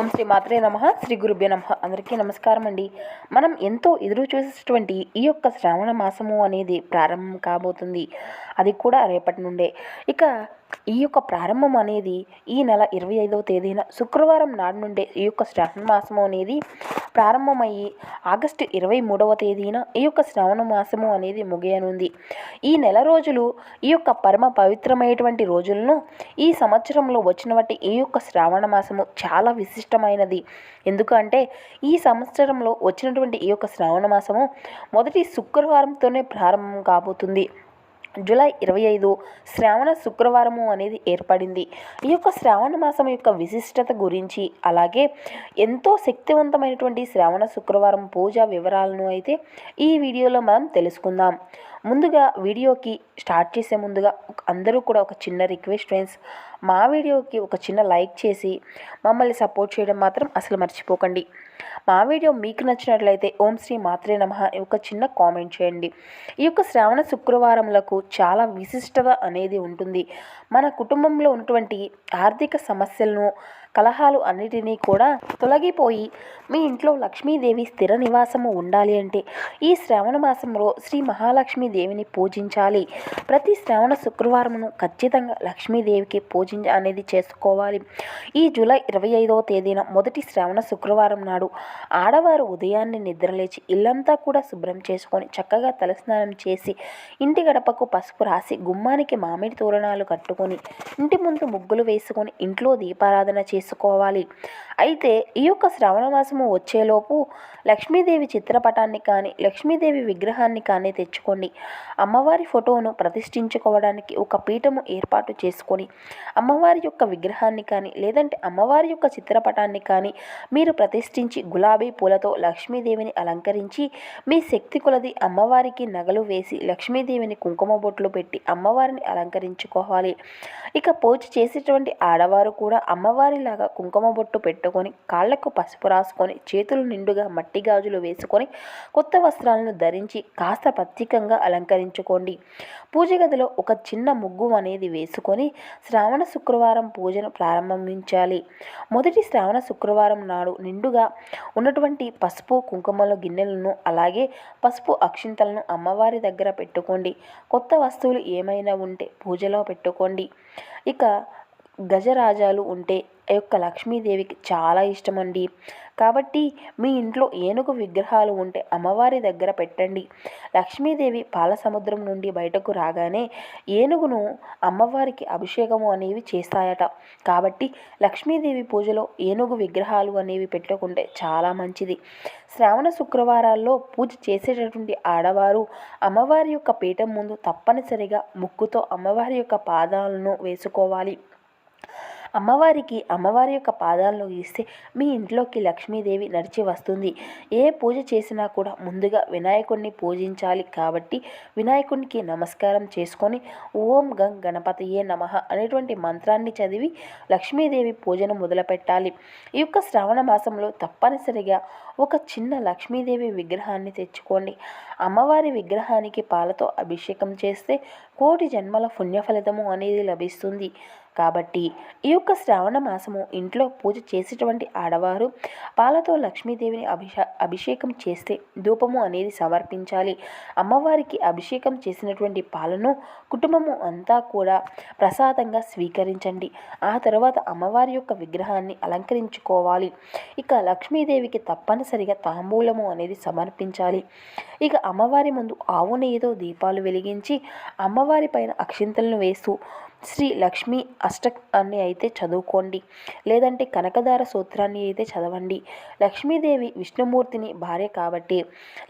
ఓం శ్రీ మాత్రే నమ శ్రీ గురుభ్య నమ. అందరికీ నమస్కారం అండి. మనం ఎంతో ఎదురు చూసేటువంటి ఈ యొక్క శ్రావణ మాసము అనేది ప్రారంభం కాబోతుంది. అది కూడా రేపటి నుండే. ఇక ఈ యొక్క ప్రారంభం అనేది ఈ నెల ఇరవై ఐదవ తేదీన శుక్రవారం నాడు నుండే ఈ యొక్క శ్రావణ మాసము అనేది ప్రారంభమయ్యి ఆగస్టు ఇరవై మూడవ తేదీన ఈ యొక్క శ్రావణ మాసము అనేది ముగియనుంది. ఈ నెల రోజులు ఈ యొక్క పరమ పవిత్రమైనటువంటి రోజులను ఈ సంవత్సరంలో వచ్చినటువంటి ఈ యొక్క శ్రావణ మాసము చాలా విశిష్టమైనది. ఎందుకంటే ఈ సంవత్సరంలో వచ్చినటువంటి ఈ యొక్క శ్రావణ మాసము మొదటి శుక్రవారంతోనే ప్రారంభం కాబోతుంది. జూలై ఇరవై ఐదు శ్రావణ శుక్రవారము అనేది ఏర్పడింది. ఈ యొక్క శ్రావణ మాసం యొక్క విశిష్టత గురించి అలాగే ఎంతో శక్తివంతమైనటువంటి శ్రావణ శుక్రవారం పూజ వివరాలను అయితే ఈ వీడియోలో మనం తెలుసుకుందాం. ముందుగా వీడియోకి స్టార్ట్ చేసే ముందుగా అందరూ కూడా ఒక చిన్న రిక్వెస్ట్ ఫ్రెండ్స్ మా వీడియోకి ఒక చిన్న లైక్ చేసి మమ్మల్ని సపోర్ట్ చేయడం మాత్రం అసలు మర్చిపోకండి. మా వీడియో మీకు నచ్చినట్లయితే ఓం శ్రీ మాత్రే నమ ఒక చిన్న కామెంట్ చేయండి. ఈ యొక్క శ్రావణ శుక్రవారములకు చాలా విశిష్టత అనేది ఉంటుంది. మన కుటుంబంలో ఉన్నటువంటి ఆర్థిక సమస్యలను కలహాలు అన్నిటినీ కూడా తొలగిపోయి మీ ఇంట్లో లక్ష్మీదేవి స్థిర నివాసము ఉండాలి అంటే ఈ శ్రావణ మాసంలో శ్రీ మహాలక్ష్మి దేవిని పూజించాలి. ప్రతి శ్రావణ శుక్రవారమును ఖచ్చితంగా లక్ష్మీదేవికి పూజించ అనేది చేసుకోవాలి. ఈ జూలై ఇరవై ఐదవ తేదీన మొదటి శ్రావణ శుక్రవారం నాడు ఆడవారు ఉదయాన్నే నిద్రలేచి ఇల్లంతా కూడా శుభ్రం చేసుకొని చక్కగా తలస్నానం చేసి ఇంటి గడపకు పసుపు రాసి గుమ్మానికి మామిడి తోరణాలు కట్టుకొని ఇంటి ముందు ముగ్గులు వేసుకొని ఇంట్లో దీపారాధన చేసి చేసుకోవాలి అయితే ఈ యొక్క శ్రావణ మాసము వచ్చేలోపు లక్ష్మీదేవి చిత్రపటాన్ని కానీ లక్ష్మీదేవి విగ్రహాన్ని కానీ తెచ్చుకోండి అమ్మవారి ఫోటోను ప్రతిష్ఠించుకోవడానికి ఒక పీఠము ఏర్పాటు చేసుకొని అమ్మవారి యొక్క విగ్రహాన్ని కానీ లేదంటే అమ్మవారి యొక్క చిత్రపటాన్ని కానీ మీరు ప్రతిష్ఠించి గులాబీ పూలతో లక్ష్మీదేవిని అలంకరించి మీ శక్తి కొలది అమ్మవారికి నగలు వేసి లక్ష్మీదేవిని కుంకుమ బొట్లు పెట్టి అమ్మవారిని అలంకరించుకోవాలి. ఇక పూజ చేసేటువంటి ఆడవారు కూడా అమ్మవారిలాగా కుంకుమ బొట్టు పెట్టి పెట్టుకొని కాళ్ళకు పసుపు రాసుకొని చేతులు నిండుగా మట్టి గాజులు వేసుకొని కొత్త వస్త్రాలను ధరించి కాస్త ప్రత్యేకంగా అలంకరించుకోండి. పూజ గదిలో ఒక చిన్న ముగ్గు అనేది వేసుకొని శ్రావణ శుక్రవారం పూజను ప్రారంభించాలి. మొదటి శ్రావణ శుక్రవారం నాడు నిండుగా ఉన్నటువంటి పసుపు కుంకుమల గిన్నెలను అలాగే పసుపు అక్షింతలను అమ్మవారి దగ్గర పెట్టుకోండి. కొత్త వస్తువులు ఏమైనా ఉంటే పూజలో పెట్టుకోండి. ఇక గజరాజాలు ఉంటే యొక్క లక్ష్మీదేవికి చాలా ఇష్టమండి. కాబట్టి మీ ఇంట్లో ఏనుగు విగ్రహాలు ఉంటే అమ్మవారి దగ్గర పెట్టండి. లక్ష్మీదేవి పాల సముద్రం నుండి బయటకు రాగానే ఏనుగును అమ్మవారికి అభిషేకము అనేవి చేస్తాయట. కాబట్టి లక్ష్మీదేవి పూజలో ఏనుగు విగ్రహాలు అనేవి పెట్టుకుంటే చాలా మంచిది. శ్రావణ శుక్రవారాల్లో పూజ చేసేటటువంటి ఆడవారు అమ్మవారి యొక్క పీఠం ముందు తప్పనిసరిగా ముక్కుతో అమ్మవారి యొక్క పాదాలను వేసుకోవాలి. అమ్మవారికి అమ్మవారి యొక్క పాదాలను ఇస్తే మీ ఇంట్లోకి లక్ష్మీదేవి నడిచి వస్తుంది. ఏ పూజ చేసినా కూడా ముందుగా వినాయకుడిని పూజించాలి కాబట్టి వినాయకుడికి నమస్కారం చేసుకొని ఓం గం గణపతియే నమ అనేటువంటి మంత్రాన్ని చదివి లక్ష్మీదేవి పూజను మొదలుపెట్టాలి. ఈ యొక్క శ్రావణ మాసంలో తప్పనిసరిగా ఒక చిన్న లక్ష్మీదేవి విగ్రహాన్ని తెచ్చుకోండి. అమ్మవారి విగ్రహానికి పాలతో అభిషేకం చేస్తే కోటి జన్మల పుణ్యఫలితము అనేది లభిస్తుంది. కాబట్టి ఈ యొక్క శ్రావణ మాసము ఇంట్లో పూజ చేసేటువంటి ఆడవారు పాలతో లక్ష్మీదేవిని అభిషా అభిషేకం చేస్తే ధూపము అనేది సమర్పించాలి. అమ్మవారికి అభిషేకం చేసినటువంటి పాలను కుటుంబము అంతా కూడా ప్రసాదంగా స్వీకరించండి. ఆ తర్వాత అమ్మవారి యొక్క విగ్రహాన్ని అలంకరించుకోవాలి. ఇక లక్ష్మీదేవికి తప్పని తప్పనిసరిగా తాంబూలము అనేది సమర్పించాలి. ఇక అమ్మవారి ముందు ఆవు నెయ్యితో దీపాలు వెలిగించి అమ్మవారి పైన అక్షింతలను వేస్తూ శ్రీ లక్ష్మీ అష్టకాన్ని అయితే చదువుకోండి. లేదంటే కనకదార సూత్రాన్ని అయితే చదవండి. లక్ష్మీదేవి విష్ణుమూర్తిని భార్య కాబట్టి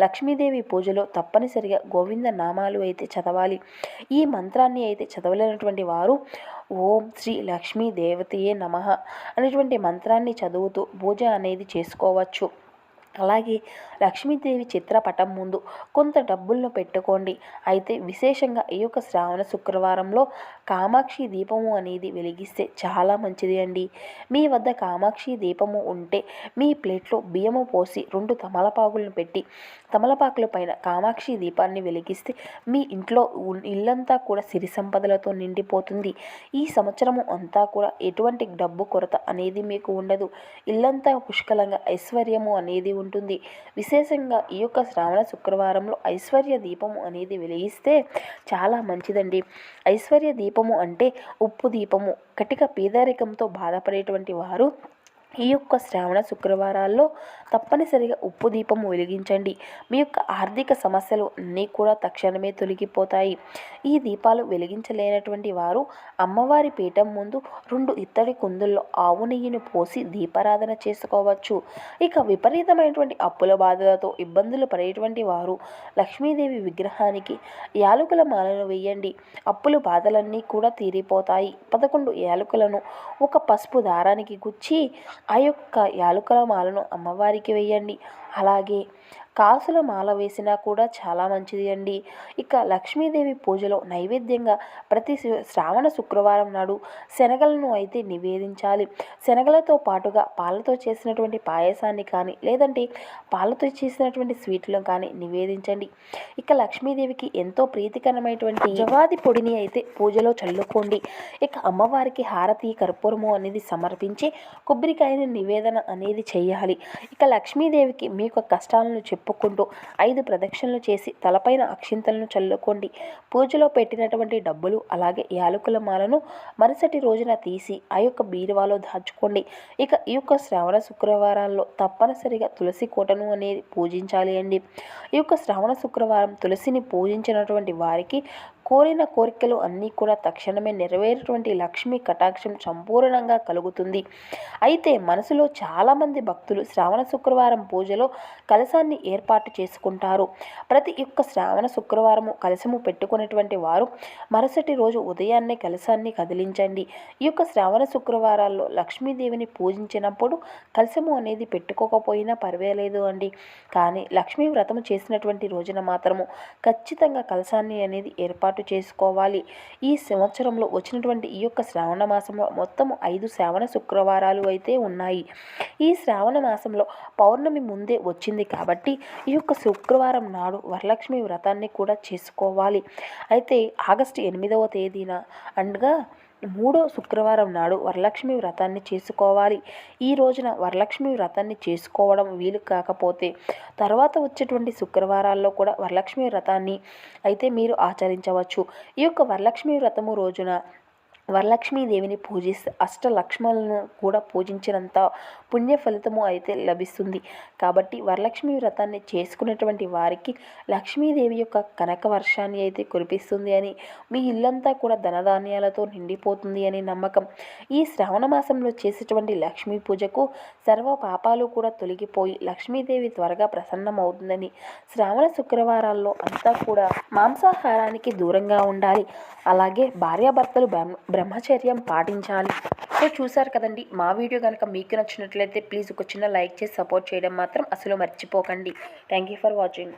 లక్ష్మీదేవి పూజలో తప్పనిసరిగా గోవింద నామాలు అయితే చదవాలి. ఈ మంత్రాన్ని అయితే చదవలేనటువంటి వారు ఓం శ్రీ లక్ష్మీ దేవతయే నమ అనేటువంటి మంత్రాన్ని చదువుతూ పూజ అనేది చేసుకోవచ్చు. అలాగే లక్ష్మీదేవి చిత్రపటం ముందు కొంత డబ్బులను పెట్టుకోండి. అయితే విశేషంగా ఈ యొక్క శ్రావణ శుక్రవారంలో కామాక్షి దీపము అనేది వెలిగిస్తే చాలా మంచిది అండి. మీ వద్ద కామాక్షి దీపము ఉంటే మీ ప్లేట్లో బియ్యము పోసి రెండు తమలపాకులను పెట్టి తమలపాకుల పైన కామాక్షి దీపాన్ని వెలిగిస్తే మీ ఇంట్లో ఇల్లంతా కూడా సిరి సంపదలతో నిండిపోతుంది. ఈ సంవత్సరము అంతా కూడా ఎటువంటి డబ్బు కొరత అనేది మీకు ఉండదు. ఇల్లంతా పుష్కలంగా ఐశ్వర్యము అనేది ఉంటుంది. విశేషంగా ఈ యొక్క శ్రావణ శుక్రవారంలో ఐశ్వర్య దీపము అనేది వెలిగిస్తే చాలా మంచిదండి. ఐశ్వర్య దీపము అంటే ఉప్పు దీపము. కటిక పేదరికంతో బాధపడేటువంటి వారు ఈ యొక్క శ్రావణ శుక్రవారాల్లో తప్పనిసరిగా ఉప్పు దీపము వెలిగించండి. మీ యొక్క ఆర్థిక సమస్యలు అన్నీ కూడా తక్షణమే తొలగిపోతాయి. ఈ దీపాలు వెలిగించలేనటువంటి వారు అమ్మవారి పీఠం ముందు రెండు ఇత్తడి కుందుల్లో ఆవు నెయ్యిని పోసి దీపారాధన చేసుకోవచ్చు. ఇక విపరీతమైనటువంటి అప్పుల బాధలతో ఇబ్బందులు పడేటువంటి వారు లక్ష్మీదేవి విగ్రహానికి యాలకుల మాలను వేయండి. అప్పుల బాధలన్నీ కూడా తీరిపోతాయి. పదకొండు యాలకులను ఒక పసుపు దారానికి గుచ్చి ఆ యొక్క యాలకుల మాలను అమ్మవారికి వేయండి. అలాగే కాసుల మాల వేసినా కూడా చాలా మంచిది అండి. ఇక లక్ష్మీదేవి పూజలో నైవేద్యంగా ప్రతి శ్రావణ శుక్రవారం నాడు శనగలను అయితే నివేదించాలి. శనగలతో పాటుగా పాలతో చేసినటువంటి పాయసాన్ని కానీ లేదంటే పాలతో చేసినటువంటి స్వీట్లను కానీ నివేదించండి. ఇక లక్ష్మీదేవికి ఎంతో ప్రీతికరమైనటువంటి జవాది పొడిని అయితే పూజలో చల్లుకోండి. ఇక అమ్మవారికి హారతి కర్పూరము అనేది సమర్పించి కొబ్బరికాయని నివేదన అనేది చేయాలి. ఇక లక్ష్మీదేవికి మీ యొక్క కష్టాలను చెప్పుకుంటూ ఐదు ప్రదక్షిణలు చేసి తలపైన అక్షింతలను చల్లుకోండి. పూజలో పెట్టినటువంటి డబ్బులు అలాగే యాలకుల మాలను మరుసటి రోజున తీసి ఆ యొక్క బీరువాలో దాచుకోండి. ఇక ఈ యొక్క శ్రావణ శుక్రవారాల్లో తప్పనిసరిగా తులసి కోటను అనేది పూజించాలి అండి. ఈ యొక్క శ్రావణ శుక్రవారం తులసిని పూజించినటువంటి వారికి కోరిన కోరికలు అన్నీ కూడా తక్షణమే నెరవేరేటువంటి లక్ష్మీ కటాక్షం సంపూర్ణంగా కలుగుతుంది. అయితే మనసులో చాలామంది భక్తులు శ్రావణ శుక్రవారం పూజలో కలశాన్ని ఏర్పాటు చేసుకుంటారు. ప్రతి ఒక్క శ్రావణ శుక్రవారము కలశము పెట్టుకునేటువంటి వారు మరుసటి రోజు ఉదయాన్నే కలశాన్ని కదిలించండి. ఈ యొక్క శ్రావణ శుక్రవారాల్లో లక్ష్మీదేవిని పూజించినప్పుడు కలశము అనేది పెట్టుకోకపోయినా పర్వాలేదు అండి. కానీ లక్ష్మీ వ్రతము చేసినటువంటి రోజున మాత్రము ఖచ్చితంగా కలశాన్ని అనేది ఏర్పాటు చేసుకోవాలి. ఈ సంవత్సరంలో వచ్చినటువంటి ఈ యొక్క శ్రావణ మాసంలో మొత్తం ఐదు శ్రావణ శుక్రవారాలు అయితే ఉన్నాయి. ఈ శ్రావణ మాసంలో పౌర్ణమి ముందే వచ్చింది కాబట్టి ఈ యొక్క శుక్రవారం నాడు వరలక్ష్మి వ్రతాన్ని కూడా చేసుకోవాలి. అయితే ఆగస్టు ఎనిమిదవ తేదీన అండ్గా మూడో శుక్రవారం నాడు వరలక్ష్మి వ్రతాన్ని చేసుకోవాలి. ఈ రోజున వరలక్ష్మి వ్రతాన్ని చేసుకోవడం వీలు కాకపోతే తర్వాత వచ్చేటువంటి శుక్రవారాల్లో కూడా వరలక్ష్మి వ్రతాన్ని అయితే మీరు ఆచరించవచ్చు. ఈ యొక్క వరలక్ష్మి వ్రతము రోజున వరలక్ష్మీదేవిని పూజిస్తే అష్టలక్ష్మలను కూడా పూజించినంత పుణ్య ఫలితము అయితే లభిస్తుంది. కాబట్టి వరలక్ష్మి వ్రతాన్ని చేసుకునేటువంటి వారికి లక్ష్మీదేవి యొక్క కనక వర్షాన్ని అయితే కురిపిస్తుంది అని మీ ఇల్లంతా కూడా ధనధాన్యాలతో నిండిపోతుంది అని నమ్మకం. ఈ శ్రావణ మాసంలో చేసేటువంటి లక్ష్మీ పూజకు సర్వ పాపాలు కూడా తొలగిపోయి లక్ష్మీదేవి త్వరగా ప్రసన్నమవుతుందని శ్రావణ శుక్రవారాల్లో అంతా కూడా మాంసాహారానికి దూరంగా ఉండాలి. అలాగే భార్యాభర్తలు బ్రహ్మచర్యం పాటించాలి. సో చూసారు కదండి మా వీడియో కనుక మీకు నచ్చినట్లయితే ప్లీజ్ ఒక చిన్న లైక్ చేసి సపోర్ట్ చేయడం మాత్రం అసలు మర్చిపోకండి. Thank you for watching